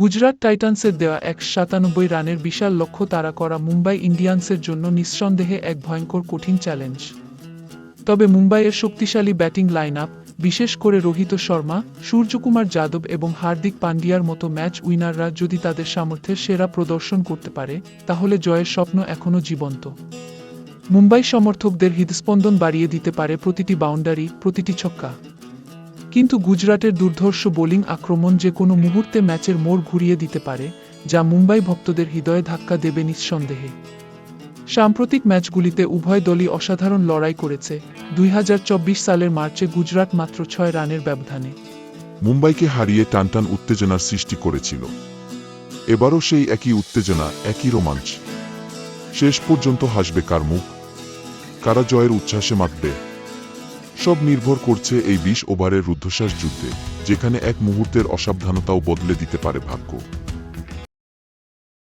গুজরাট টাইটান্সের দেওয়া এক সাতানব্বই রানের বিশাল লক্ষ্য তারা করা মুম্বাই ইন্ডিয়ান্সের জন্য নিঃসন্দেহে এক ভয়ঙ্কর কঠিন চ্যালেঞ্জ। তবে মুম্বাইয়ের শক্তিশালী ব্যাটিং লাইন আপ বিশেষ করে রোহিত শর্মা, সূর্যকুমার যাদব এবং হার্দিক পান্ডিয়ার মতো ম্যাচ উইনাররা যদি তাদের সামর্থ্যের সেরা প্রদর্শন করতে পারে, তাহলে জয়ের স্বপ্ন এখনও জীবন্ত। মুম্বাই সমর্থকদের হৃদস্পন্দন বাড়িয়ে দিতে পারে প্রতিটি বাউন্ডারি, প্রতিটি ছক্কা। কিন্তু গুজরাটের দুর্ধর্ষ বোলিং আক্রমণ যে কোনো মুহূর্তে ম্যাচের মোড় ঘুরিয়ে দিতে পারে, যা মুম্বাই ভক্তদের হৃদয়ে ধাক্কা দেবে নিঃসন্দেহে। সাম্প্রতিক ম্যাচগুলিতে উভয় দলই অসাধারণ লড়াই করেছে, দুই সালের মার্চে গুজরাট মাত্র ছয় রানের ব্যবধানে। মুম্বাইকে হারিয়ে টানটান উত্তেজনার সৃষ্টি করেছিল। এবারও সেই একই উত্তেজনা, একই রোমাঞ্চ। শেষ পর্যন্ত হাসবে কার মুখ? কারা জয়ের উচ্ছ্বাসে মাতবে? সব নির্ভর করছে এই বিশ ওভারের রুদ্ধশ্বাস যুদ্ধে, যেখানে এক মুহূর্তের অসাবধানতাও বদলে দিতে পারে ভাগ্য।